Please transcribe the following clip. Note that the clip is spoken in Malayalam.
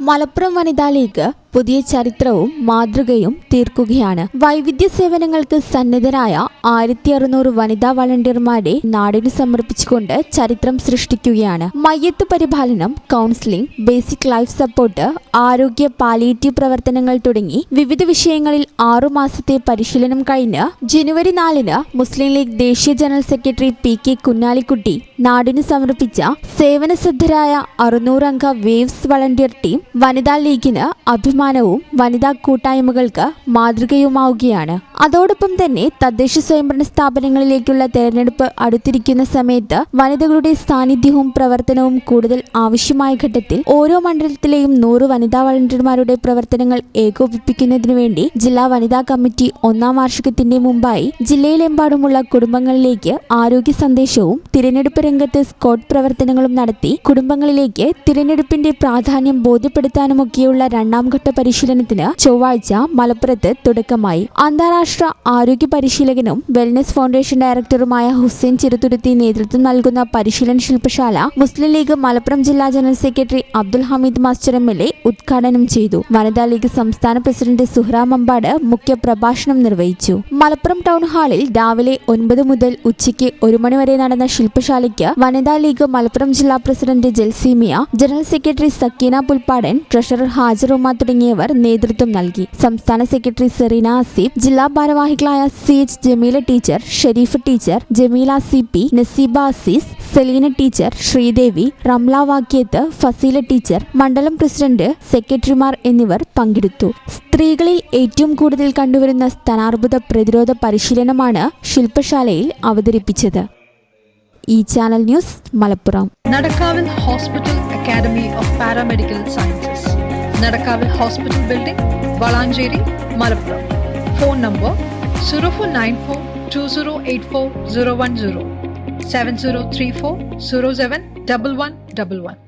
മലപ്പുറം വനിതാ ലീഗ് പുതിയ ചരിത്രവും മാതൃകയും തീർക്കുകയാണ്. വൈവിധ്യ സേവനങ്ങൾക്ക് സന്നദ്ധരായ ആയിരത്തി അറുന്നൂറ് വനിതാ വളണ്ടിയർമാരെ നാടിന് സമർപ്പിച്ചുകൊണ്ട് ചരിത്രം സൃഷ്ടിക്കുകയാണ്. മയ്യത്ത് പരിപാലനം കൗൺസിലിംഗ് ബേസിക് ലൈഫ് സപ്പോർട്ട് ആരോഗ്യ പാലിയേറ്റീവ് പ്രവർത്തനങ്ങൾ തുടങ്ങി വിവിധ വിഷയങ്ങളിൽ ആറു മാസത്തെ പരിശീലനം കഴിഞ്ഞ് ജനുവരി നാലിന് മുസ്ലിം ലീഗ് ദേശീയ general secretary P K Kunhalikutty നാടിന് സമർപ്പിച്ച സേവനസിദ്ധരായ അറുന്നൂറംഗ വേവ്സ് വളണ്ടിയർ ടീം വനിതാ ലീഗിന് അഭിമാനവും വനിതാ കൂട്ടായ്മകൾക്ക് മാതൃകയുമാവുകയാണ് അതോടൊപ്പം തന്നെ തദ്ദേശ സ്വയംഭരണ സ്ഥാപനങ്ങളിലേക്കുള്ള തെരഞ്ഞെടുപ്പ് അടുത്തിരിക്കുന്ന സമയത്ത് വനിതകളുടെ സാന്നിധ്യവും പ്രവർത്തനവും കൂടുതൽ ആവശ്യമായ ഘട്ടത്തിൽ ഓരോ മണ്ഡലത്തിലെയും നൂറ് വനിതാ വളണ്ടിയർമാരുടെ പ്രവർത്തനങ്ങൾ ഏകോപിപ്പിക്കുന്നതിനു വേണ്ടി ജില്ലാ വനിതാ കമ്മിറ്റി ഒന്നാം വാർഷികത്തിന്റെ മുമ്പായി ജില്ലയിലെമ്പാടുമുള്ള കുടുംബങ്ങളിലേക്ക് ആരോഗ്യ സന്ദേശവും തിരഞ്ഞെടുപ്പ് രംഗത്ത് സ്കോട്ട് പ്രവർത്തനങ്ങളും നടത്തി കുടുംബങ്ങളിലേക്ക് തിരഞ്ഞെടുപ്പിന്റെ പ്രാധാന്യം ബോധ്യപ്പെടുത്താനുമൊക്കെയുള്ള രണ്ടാം ഘട്ട പരിശീലനത്തിന് ചൊവ്വാഴ്ച മലപ്പുറത്ത് തുടക്കമായി. അന്താരാഷ്ട്ര ആരോഗ്യ പരിശീലകനും വെൽനസ് ഫൗണ്ടേഷൻ ഡയറക്ടറുമായ ഹുസൈൻ ചെറുതുരുത്തി നേതൃത്വം നൽകുന്ന പരിശീലന ശില്പശാല മുസ്ലിം ലീഗ് മലപ്പുറം ജില്ലാ general secretary Abdul Hameed master M L A ഉദ്ഘാടനം ചെയ്തു. വനിതാ ലീഗ് സംസ്ഥാന പ്രസിഡന്റ് സുഹ്ര മമ്പാട് മുഖ്യ പ്രഭാഷണം നിർവഹിച്ചു. മലപ്പുറം ടൗൺ ഹാളിൽ രാവിലെ ഒൻപത് മുതൽ ഉച്ചയ്ക്ക് ഒരു മണിവരെ നടന്ന ശില്പശാലയ്ക്ക് വനിതാ ലീഗ് മലപ്പുറം ജില്ലാ president Jalseemiya general secretary Sakkeena Pulpadan treasurer Hajar Umma തുടങ്ങിയവർ നേതൃത്വം നൽകി. സംസ്ഥാന സെക്രട്ടറി സെറീന അസീബ് ജില്ലാ ഭാരവാഹികളായ C H Jameela teacher Sherif teacher Jameela C P Naseeba Azeez Selina teacher Sreedevi Ramla Vakyath Fazeela teacher മണ്ഡലം പ്രസിഡന്റ് സെക്രട്ടറിമാർ എന്നിവർ പങ്കെടുത്തു. സ്ത്രീകളിൽ ഏറ്റവും കൂടുതൽ കണ്ടുവരുന്ന സ്ഥാനാർബുദ പ്രതിരോധ പരിശീലനമാണ് ശില്പശാലയിൽ അവതരിപ്പിച്ചത്. ഈ channel news Malappuram. Nadakkavil hospital academy of paramedical sciences. Nadakkavil hospital building Valanchery Malappuram. Phone number 0494 7034 071111.